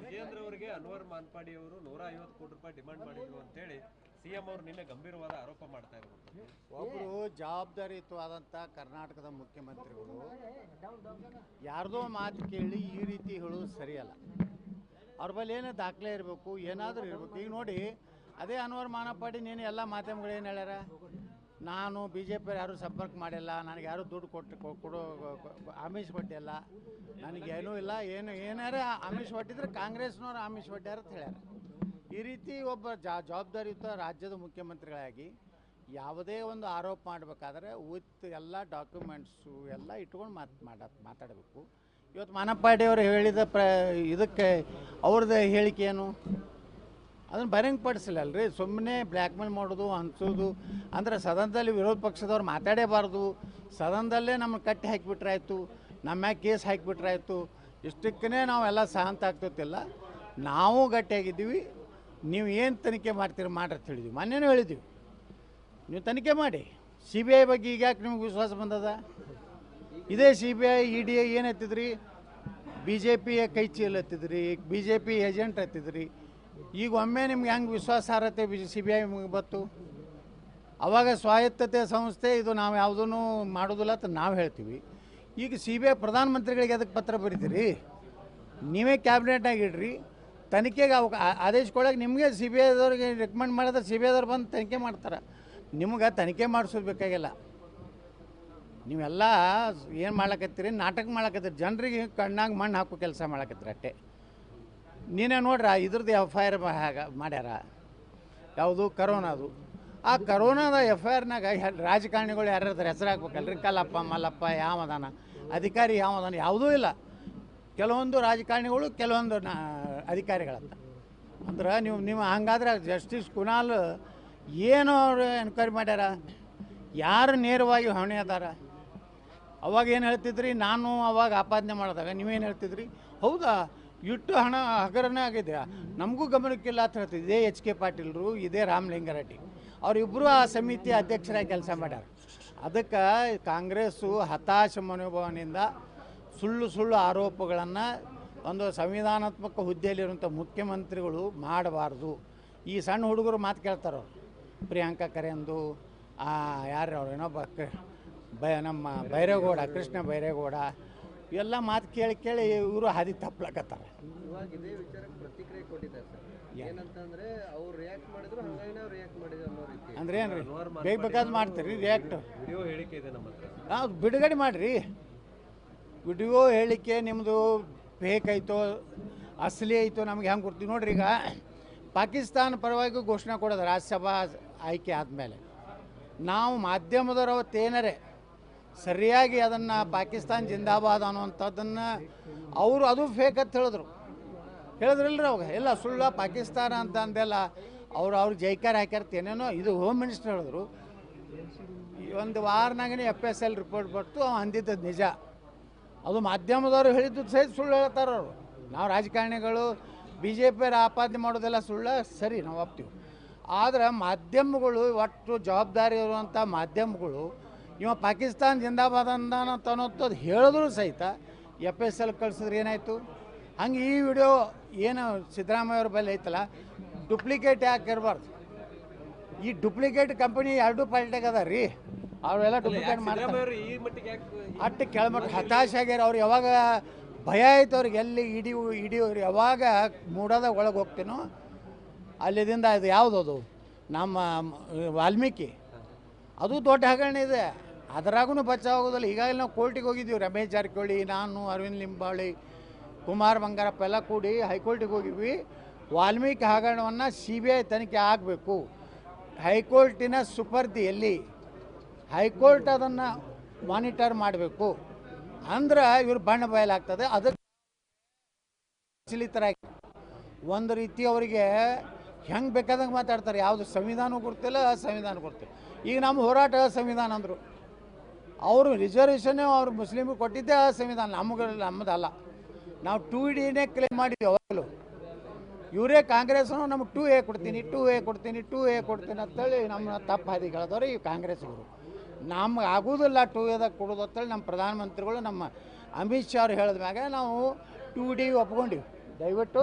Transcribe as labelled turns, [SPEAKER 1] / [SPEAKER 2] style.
[SPEAKER 1] ವಿಜೇಂದ್ರ ಅವರಿಗೆ ಅನ್ವರ್ ಮಾನ್ಪಾಡಿ ಅವರು ನೂರ ಐವತ್ತು ಕೋಟಿ ರೂಪಾಯಿ ಡಿಮಾಂಡ್ ಮಾಡಿದ್ರು ಅಂತ ಹೇಳಿ ಸಿಎಂ ಅವರು ನಿನ್ನೆ ಗಂಭೀರವಾದ ಆರೋಪ ಮಾಡ್ತಾ ಇರುವಂತದ್ದು
[SPEAKER 2] ಒಬ್ಬರು ಜವಾಬ್ದಾರಿಯುತವಾದಂಥ ಕರ್ನಾಟಕದ ಮುಖ್ಯಮಂತ್ರಿಗಳು ಯಾರ್ದೋ ಮಾತು ಕೇಳಿ ಈ ರೀತಿ ಹೇಳೋದು ಸರಿಯಲ್ಲ. ಅವ್ರ ಬಳಿ ಏನೋ ದಾಖಲೆ ಇರಬೇಕು ಏನಾದರೂ ಇರಬೇಕು. ಈಗ ನೋಡಿ ಅದೇ ಅನ್ವರ್ ಮಾನಪಾಡಿ ನೀನು ಎಲ್ಲ ಮಾಧ್ಯಮಗಳು ಏನು ಹೇಳ್ಯಾರ? ನಾನು ಬಿ ಜೆ ಪಿ ಯಾರೂ ಸಂಪರ್ಕ ಮಾಡಿಲ್ಲ, ನನಗೆ ಯಾರೂ ದುಡ್ಡು ಕೊಟ್ಟು ಕೊಡೋ ಆಮಿಷ ಕೊಟ್ಟಿಲ್ಲ ನನಗೇನೂ ಇಲ್ಲ, ಏನು, ಏನಾರ ಆಮಿಷ ಕೊಟ್ಟಿದ್ರೆ ಕಾಂಗ್ರೆಸ್ನವ್ರು ಆಮಿಷ ಕೊಟ್ಟಾರ ಅಂತ ಹೇಳ್ಯಾರ. ಈ ರೀತಿ ಒಬ್ಬ ಜಾ, ಜವಾಬ್ದಾರಿಯುತ ರಾಜ್ಯದ ಮುಖ್ಯಮಂತ್ರಿಗಳಾಗಿ ಯಾವುದೇ ಒಂದು ಆರೋಪ ಮಾಡಬೇಕಾದ್ರೆ ವಿತ್ ಎಲ್ಲ ಡಾಕ್ಯುಮೆಂಟ್ಸು ಎಲ್ಲ ಇಟ್ಕೊಂಡು ಮಾತು ಮಾಡ ಮಾತಾಡಬೇಕು. ಇವತ್ತು ಮಾನಪ್ಪಾಡಿ ಅವರು ಹೇಳಿದ ಪ್ರ, ಇದಕ್ಕೆ ಅವ್ರದ್ದು ಹೇಳಿಕೆ ಏನು? ಅದನ್ನು ಬಹಿರಂಗಪಡಿಸಿಲ್ಲ ಅಲ್ರಿ ಸುಮ್ಮನೆ ಬ್ಲ್ಯಾಕ್ ಮೇಲ್ ಮಾಡೋದು ಹಂಚೋದು ಅಂದ್ರೆ ಸದನದಲ್ಲಿ ವಿರೋಧ ಪಕ್ಷದವ್ರು ಮಾತಾಡೇಬಾರ್ದು. ಸದನದಲ್ಲೇ ನಮ್ಮ ಕಟ್ಟಿ ಹಾಕಿಬಿಟ್ರಾಯ್ತು, ನಮ್ಮ ಮ್ಯಾಗೆ ಕೇಸ್ ಹಾಕಿಬಿಟ್ರಾಯ್ತು. ಇಷ್ಟಕ್ಕೇ ನಾವೆಲ್ಲ ಸಹಂತ ಆಗ್ತಿಲ್ಲ ನಾವು ಗಟ್ಟಿಯಾಗಿದ್ದೀವಿ. ನೀವು ಏನು ತನಿಖೆ ಮಾಡ್ತೀರಿ ಮಾಡ್ರಿ ಹೇಳಿದ್ವಿ. ಮೊನ್ನೆನೂ ಹೇಳಿದ್ವಿ. ನೀವು ತನಿಖೆ ಮಾಡಿ. ಸಿ ಬಿ ಐ ಬಗ್ಗೆ ಈಗ ಯಾಕೆ ನಿಮ್ಗೆ ವಿಶ್ವಾಸ ಬಂದದ? ಇದೇ C B I E D I ಏನು ಹತ್ತಿದ್ರಿ ಬಿ ಜೆ ಪಿಯ ಕೈ ಹತ್ತಿದ್ರಿ ಬಿ ಜೆ ಪಿ ಏಜೆಂಟ್ ಹತ್ತಿದ್ರಿ ಈಗ ಒಮ್ಮೆ ನಿಮ್ಗೆ ಹೆಂಗೆ ವಿಶ್ವಾಸಾರ್ಹತೆ ಸಿ ಬಿ ಐ ಬತ್ತು? ಅವಾಗ ಸ್ವಾಯತ್ತತೆ ಸಂಸ್ಥೆ ಇದು ನಾವು ಯಾವುದೂ ಮಾಡೋದಿಲ್ಲ ಅಂತ ನಾವು ಹೇಳ್ತೀವಿ. ಈಗ ಸಿ ಬಿ ಐ ಪ್ರಧಾನಮಂತ್ರಿಗಳಿಗೆ ಅದಕ್ಕೆ ಪತ್ರ ಬರೀತೀರಿ? ನೀವೇ ಕ್ಯಾಬಿನೆಟ್ನಾಗ ಇಡ್ರಿ. ತನಿಖೆಗೆ ಅವ ಆದೇಶ ಕೊಡೋಕೆ ನಿಮಗೆ ಸಿ ಬಿ ಐದವ್ರಿಗೆ ರೆಕಮೆಂಡ್ ಮಾಡಿದ್ರೆ ಸಿ ಬಿ ಐದವ್ರು ಬಂದು ತನಿಖೆ ಮಾಡ್ತಾರೆ. ನಿಮ್ಗೆ ತನಿಖೆ ಮಾಡಿಸೋದು ಬೇಕಾಗಿಲ್ಲ ನೀವೆಲ್ಲ ಏನು ಮಾಡ್ಲಕತ್ತೀರಿ? ನಾಟಕ ಮಾಡ್ಲಕತ್ತೀರಿ. ಜನರಿಗೆ ಕಣ್ಣಾಗ ಮಣ್ಣು ಹಾಕೋ ಕೆಲಸ ಮಾಡ್ಲಕತ್ತೀರಿ ಅಷ್ಟೇ ನೀನೇ ನೋಡ್ರ ಇದ್ರದ್ದು ಎಫ್ ಐ ಆರ್ ಮಾಡ್ಯಾರ. ಯಾವುದು? ಕರೋನಾದು ಆ ಕರೋನಾದ ಎಫ್ ಐ ಆರ್ನಾಗ ರಾಜಕಾರಣಿಗಳು ಯಾರ್ಯಾರ ಹೆಸರು ಹಾಕ್ಬೇಕಲ್ರಿ? ಕಲ್ಲಪ್ಪ, ಮಲ್ಲಪ್ಪ, ಯಾವದಾನ? ಅಧಿಕಾರಿ ಯಾವದಾನ? ಯಾವುದೂ ಇಲ್ಲ. ಕೆಲವೊಂದು ರಾಜಕಾರಣಿಗಳು, ಕೆಲವೊಂದು ನಾ ಅಧಿಕಾರಿಗಳಂತ. ಅಂದ್ರೆ ನೀವು ನಿಮ್ಮ ಹಂಗಾದ್ರೆ ಜಸ್ಟಿಸ್ ಕುನಾಲ್ ಏನು ಅವರು ಎನ್ಕ್ವೈರಿ ಮಾಡ್ಯಾರ. ಯಾರು ನೇರವಾಗಿ ಹೊಣೆ ಅದಾರ? ಅವಾಗ ಏನು ಹೇಳ್ತಿದ್ರಿ? ನಾನು ಅವಾಗ ಆಪಾದನೆ ಮಾಡಿದಾಗ ನೀವೇನು ಹೇಳ್ತಿದ್ರಿ? ಹೌದಾ? ಇಟ್ಟು ಹಣ ಹಗರಣ ಆಗಿದೆ ನಮಗೂ ಗಮನಕ್ಕಿಲ್ಲ ಅಂತ ಹೇಳ್ತೀವಿ ಇದೇ ಎಚ್ ಕೆ ಪಾಟೀಲ್ರು, ಇದೇ ರಾಮಲಿಂಗಾರೆಡ್ಡಿ. ಅವರಿಬ್ಬರು ಆ ಸಮಿತಿ ಅಧ್ಯಕ್ಷರಾಗಿ ಕೆಲಸ ಮಾಡ್ಯಾರ. ಅದಕ್ಕೆ ಕಾಂಗ್ರೆಸ್ಸು ಹತಾಶ ಮನೋಭಾವನೆಯಿಂದ ಸುಳ್ಳು ಸುಳ್ಳು ಆರೋಪಗಳನ್ನು ಒಂದು ಸಂವಿಧಾನಾತ್ಮಕ ಹುದ್ದೆಯಲ್ಲಿರುವಂಥ ಮುಖ್ಯಮಂತ್ರಿಗಳು ಮಾಡಬಾರ್ದು. ಈ ಸಣ್ಣ ಹುಡುಗರು ಮಾತು ಕೇಳ್ತಾರೆ ಪ್ರಿಯಾಂಕಾ ಕರೆಂದು ಯಾರು ಅವ್ರು? ಏನೋ ಕ- ಬ, ನಮ್ಮ ಬೈರೇಗೌಡ ಕೃಷ್ಣ ಬೈರೇಗೌಡ ಇವೆಲ್ಲ ಮಾತು ಕೇಳಿ ಕೇಳಿ ಇವರು ಹಾದಿ ತಪ್ಪಲಕತ್ತಾರೆ
[SPEAKER 3] ಇವಾಗ ಇದೇ ವಿಚಾರಕ್ಕೆ ಪ್ರತಿಕ್ರಿಯೆ ಕೊಟ್ಟಿದ್ದಾರೆ ಸರ್. ಏನಂತಂದ್ರೆ ಅವ್ರು ರಿಯಾಕ್ಟ್ ಮಾಡಿದ್ರು ಹಂಗಾಗಿ ನಾವು ರಿಯಾಕ್ಟ್ ಮಾಡಿದ್ವಿ ಅನ್ನೋ ರೀತಿ.
[SPEAKER 2] ಅಂದ್ರೆ ಏನ್ರಿ? ಬೇಕಾದ್ ಮಾಡ್ತೀರಿ ರಿಯಾಕ್ಟ್
[SPEAKER 1] ವಿಡಿಯೋ ಹೇಳಿಕೆ ಇದೆ ನಮ್ಮ ಹತ್ರ.
[SPEAKER 2] ನಾವು ಬಿಡುಗಡೆ ಮಾಡಿರಿ. ವಿಡಿಯೋ ಹೇಳಿಕೆ ನಿಮ್ಮದು ಫೇಕ್ ಐತೋ ಅಸಲಿ ಐತೋ ನಮ್ಗೆ ಹೆಂಗೆ ಕೊಡ್ತೀವಿ ನೋಡ್ರಿ ಈಗ. ಪಾಕಿಸ್ತಾನ ಪರವಾಗಿ ಘೋಷಣೆ ಕೊಡೋದು ರಾಜ್ಯಸಭಾ ಆಯ್ಕೆ ಆದಮೇಲೆ. ನಾವು ಮಾಧ್ಯಮದವ್ರು ಅವತ್ತು ಏನಾರೆ ಸರಿಯಾಗಿ ಅದನ್ನು ಪಾಕಿಸ್ತಾನ್ ಜಿಂದಾಬಾದ್ ಅನ್ನುವಂಥದ್ದನ್ನು ಅವರು ಅದು ಫೇಕ್ ಅಂತ ಹೇಳಿದ್ರು. ಹೇಳಿದ್ರಲ್ರಿ ಅವಾಗ. ಎಲ್ಲ ಸುಳ್ಳ ಪಾಕಿಸ್ತಾನ ಅಂತ ಅಂದೆಲ್ಲ ಅವ್ರು ಅವ್ರು ಜೈಕಾರ ಏನೇನೋ ಇದು ಹೋಮ್ ಮಿನಿಸ್ಟರ್ ಹೇಳಿದ್ರು. ಒಂದು ವಾರನಾಗನೇ ಎಫ್ ಎಸ್ ಎಲ್ ರಿಪೋರ್ಟ್ ಬರ್ತು ಅವ್ನು ಅಂದಿದ್ದು ನಿಜ. ಅದು ಮಾಧ್ಯಮದವರು ಹೇಳಿದ್ದು ಸಹಿತ ಸುಳ್ಳು ಹೇಳ್ತಾರೆ ಅವರು. ನಾವು ರಾಜಕಾರಣಿಗಳು ಬಿ ಜೆ ಪಿಯರ ಆಪಾದನೆ ಮಾಡೋದೆಲ್ಲ ಸುಳ್ಳ, ಸರಿ, ನಾವು ಒಪ್ತೀವಿ. ಆದರೆ ಮಾಧ್ಯಮಗಳು, ಒಟ್ಟು ಜವಾಬ್ದಾರಿ ಇರುವಂಥ ಮಾಧ್ಯಮಗಳು ಇವ ಪಾಕಿಸ್ತಾನ ಜಿಂದಾಬಾದ್ ಅಂದಾನ ಅನ್ನೋದು ಹೇಳಿದ್ರು ಸಹಿತ ಎಫ್ ಎಸ್ ಎಲ್ ಕಳ್ಸಿದ್ರೆ ಏನಾಯಿತು? ಹಂಗೆ ಈ ವಿಡಿಯೋ ಏನು ಸಿದ್ದರಾಮಯ್ಯ ಅವ್ರ ಬಳಿ ಐತಲ್ಲ ಡುಪ್ಲಿಕೇಟ್ ಯಾಕೆ ಇರಬಾರ್ದು? ಈ ಡುಪ್ಲಿಕೇಟ್ ಕಂಪನಿ ಎರಡು ಪಾರ್ಟಿಗೆ ಅದ ರೀ. ಅವರೆಲ್ಲ ಡುಪ್ಲಿಕೇಟ್ ಮಾಡ್ತಾರೆ. ಅಟ್ಟು ಕೆಳಮಟ್ಟ ಹತಾಶ ಆಗ್ಯಾರ ಅವ್ರು ಯಾವಾಗ ಭಯ ಆಯ್ತು ಅವ್ರಿಗೆ ಎಲ್ಲಿ ಇಡಿ ಇಡಿ ಅವ್ರು ಯಾವಾಗ ಮೂಡೋದಾಗ ಒಳಗೆ ಹೋಗ್ತೀನೋ ಅಲ್ಲಿದಿಂದ ಅದು ಯಾವುದು ಅದು ನಮ್ಮ ವಾಲ್ಮೀಕಿ. ಅದು ದೊಡ್ಡ ಹಗರಣ ಇದೆ. ಅದರಾಗೂ ಬಚಾವಾಗೋದಿಲ್ಲ ಈಗಾಗಲೇ ನಾವು ಕೋರ್ಟಿಗೆ ಹೋಗಿದ್ದೀವಿ. ರಮೇಶ್ ಜಾರಕಿಹೊಳಿ, ನಾನು, ಅರವಿಂದ್ ಲಿಂಬಾವಳಿ ಕುಮಾರ್ ಬಂಗಾರಪ್ಪ ಎಲ್ಲ ಕೂಡಿ ಹೈಕೋರ್ಟಿಗೆ ಹೋಗಿದ್ವಿ. ವಾಲ್ಮೀಕಿ ಹಗರಣವನ್ನು ಸಿ ಬಿ ಐ ತನಿಖೆ ಆಗಬೇಕು. ಹೈಕೋರ್ಟಿನ ಸುಪರ್ದಿಯಲ್ಲಿ ಹೈಕೋರ್ಟ್ ಅದನ್ನು ಮಾನಿಟರ್ ಮಾಡಬೇಕು. ಅಂದ್ರೆ ಇವರು ಬಣ್ಣ ಬಯಲಾಗ್ತದೆ ಅದಕ್ಕೆ ಒಂದು ರೀತಿ ಅವರಿಗೆ ಹೆಂಗೆ ಬೇಕಾದಂಗೆ ಮಾತಾಡ್ತಾರೆ. ಯಾವುದು ಸಂವಿಧಾನ ಗೊತ್ತಿಲ್ಲ ಸಂವಿಧಾನ ಗೊತ್ತಿಲ್ಲ ಈಗ ನಮ್ಮ ಹೋರಾಟ ಸಂವಿಧಾನ ಅಂದರು. ಅವರು ರಿಸರ್ವೇಷನ್ ಅವರು ಮುಸ್ಲಿಮ್ಗೆ ಕೊಟ್ಟಿದ್ದೇ ಸಂವಿಧಾನ ನಮಗೆ ನಮ್ಮದಲ್ಲ ನಾವು ಟೂ ಡಿನೇ ಕ್ಲೇಮ್ ಮಾಡಿದ್ವಿ ಅವಾಗಲೂ ಇವರೇ ಕಾಂಗ್ರೆಸ್ನು ನಮಗೆ ಟೂ ಎ ಕೊಡ್ತೀನಿ ಟೂ ಎ ಕೊಡ್ತೀನಿ ಟೂ ಎ ಕೊಡ್ತೀನಿ ಅಂತೇಳಿ ನಮ್ಮ ತಪ್ಪು ಹಾದಿ ಕಳೆದವ್ರು ಈ ಕಾಂಗ್ರೆಸ್ಗಳು ನಮ್ಗೆ ಆಗೋದಿಲ್ಲ ಟೂ ಎದಾಗ ಕೊಡೋದು ಅಂತೇಳಿ ನಮ್ಮ ಪ್ರಧಾನಮಂತ್ರಿಗಳು ನಮ್ಮ ಅಮಿತ್ ಶಾ ಅವ್ರು ಹೇಳಿದ ನಾವು ಡಿ ಒಪ್ಕೊಂಡಿವಿ. ದಯವಿಟ್ಟು